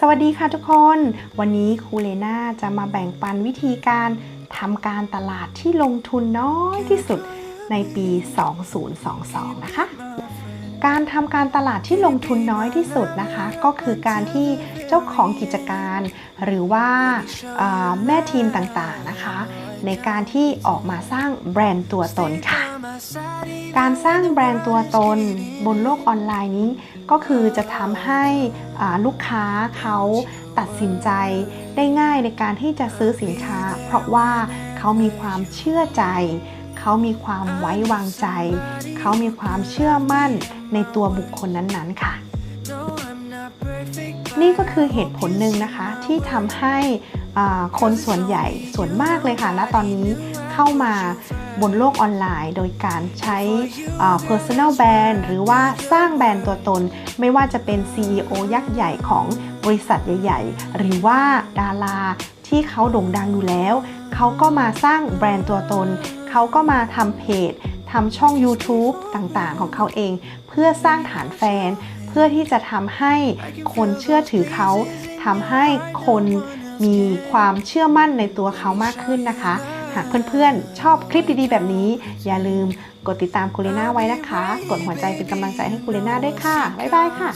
สวัสดีค่ะทุกคน วันนี้ครูเลนาจะมาแบ่งปันวิธีการทำการตลาดที่ลงทุนน้อยที่สุดในปี 2022 นะคะ การทำการตลาดที่ลงทุนน้อยที่สุดนะคะ ก็คือการที่เจ้าของกิจการ หรือว่าแม่ทีมต่างๆนะคะ ในการที่ออกมาสร้างแบรนด์ตัวตนค่ะ การสร้างแบรนด์ตัวตนบนโลกออนไลน์นี้ ก็คือจะทำให้ลูกค้าเขาตัดสินใจได้ง่ายในการที่จะซื้อสินค้า เพราะว่าเขามีความเชื่อใจ เขามีความไว้วางใจ เขามีความเชื่อมั่นในตัวบุคคลนั้นๆค่ะ นี่ก็คือเหตุผลหนึ่งนะคะที่ทำให้คนส่วนใหญ่ส่วนมากเลยค่ะณตอนนี้ เข้ามาบนโลกออนไลน์ โดยการใช้ personal brand หรือว่าสร้างแบรนด์ตัวตน ไม่ว่าจะเป็น CEO ยักษ์ใหญ่ของบริษัทใหญ่ ๆ หรือว่าดาราที่เขาโด่งดังอยู่แล้ว เขาก็มาสร้างแบรนด์ตัวตน เขาก็มาทำเพจทำช่อง YouTube ต่างๆ ของเขาเอง เพื่อสร้างฐานแฟน เพื่อที่จะทำให้คนเชื่อถือเขาทำให้คนมีความเชื่อมั่นในตัวเขามากขึ้นนะคะ หากเพื่อนๆ ชอบคลิปดีๆ แบบนี้ อย่าลืมกดติดตามคูเลน่าไว้นะคะ กดหัวใจเป็นกำลังใจให้คูเลน่าด้วยค่ะ บ๊ายบายค่ะ